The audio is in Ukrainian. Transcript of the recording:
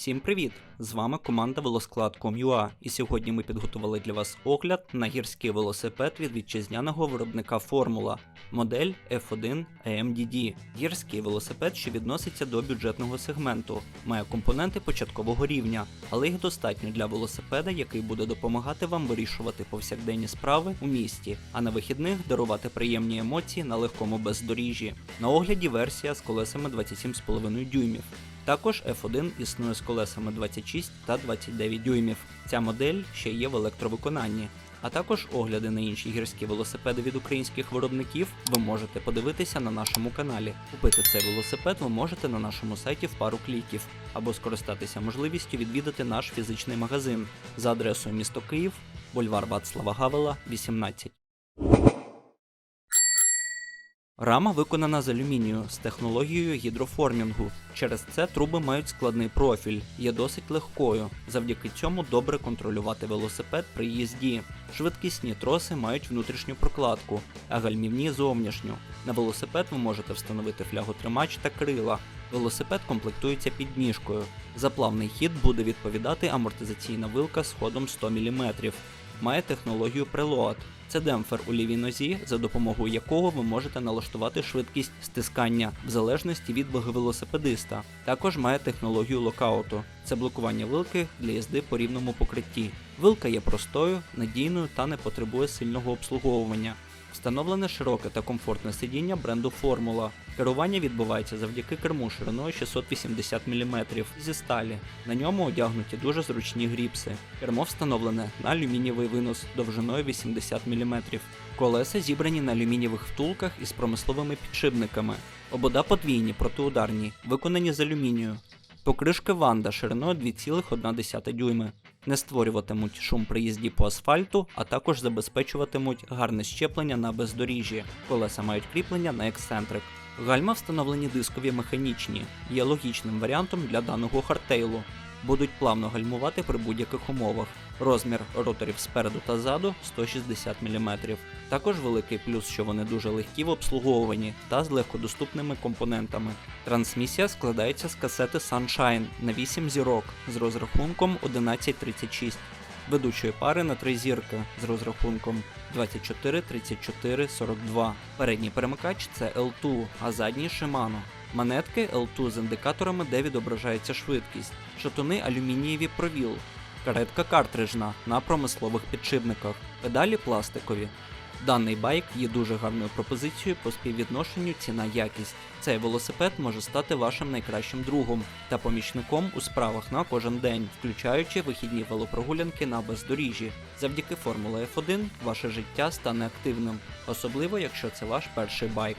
Всім привіт! З вами команда Велосклад.com.ua і сьогодні ми підготували для вас огляд на гірський велосипед від вітчизняного виробника Формула, модель F1 AMDD. Гірський велосипед, що відноситься до бюджетного сегменту, має компоненти початкового рівня, але їх достатньо для велосипеда, який буде допомагати вам вирішувати повсякденні справи у місті, а на вихідних дарувати приємні емоції на легкому бездоріжжі. На огляді версія з колесами 27,5 дюймів. Також F1 існує з колесами 26 та 29 дюймів. Ця модель ще є в електровиконанні. А також огляди на інші гірські велосипеди від українських виробників ви можете подивитися на нашому каналі. Купити цей велосипед ви можете на нашому сайті в пару кліків або скористатися можливістю відвідати наш фізичний магазин за адресою місто Київ, бульвар Вацлава Гавела, 18. Рама виконана з алюмінію з технологією гідроформінгу. Через це труби мають складний профіль, є досить легкою. Завдяки цьому добре контролювати велосипед при їзді. Швидкісні троси мають внутрішню прокладку, а гальмівні зовнішню. На велосипед ви можете встановити фляготримач та крила. Велосипед комплектується підніжкою. За плавний хід буде відповідати амортизаційна вилка з ходом 100 мм. Має технологію Preload. Це демпфер у лівій нозі, за допомогою якого ви можете налаштувати швидкість стискання в залежності від ваги велосипедиста. Також має технологію локауту. Це блокування вилки для їзди по рівному покритті. Вилка є простою, надійною та не потребує сильного обслуговування. Встановлене широке та комфортне сидіння бренду Формула. Керування відбувається завдяки керму шириною 680 мм зі сталі. На ньому одягнуті дуже зручні гріпси. Кермо встановлене на алюмінієвий винос довжиною 80 мм. Колеса зібрані на алюмінієвих втулках із промисловими підшипниками. Обода подвійні, протиударні, виконані з алюмінію. Покришки Ванда шириною 2,1 дюйми. Не створюватимуть шум при їзді по асфальту, а також забезпечуватимуть гарне щеплення на бездоріжжі. Колеса мають кріплення на ексцентрик. Гальма встановлені дискові механічні, є логічним варіантом для даного хардтейлу. Будуть плавно гальмувати при будь-яких умовах. Розмір роторів спереду та ззаду 160 мм. Також великий плюс, що вони дуже легкі в обслуговуванні та з легкодоступними компонентами. Трансмісія складається з касети Sunshine на 8 зірок з розрахунком 1136, ведучої пари на 3 зірки з розрахунком 24, 34, 42. Передній перемикач це L2, а задній Shimano. Манетки L2 з індикаторами, де відображається швидкість, шатуни алюмінієві провіл, каретка картриджна на промислових підшипниках, педалі пластикові. Даний байк є дуже гарною пропозицією по співвідношенню ціна-якість. Цей велосипед може стати вашим найкращим другом та помічником у справах на кожен день, включаючи вихідні велопрогулянки на бездоріжжі. Завдяки Формула F1 ваше життя стане активним, особливо якщо це ваш перший байк.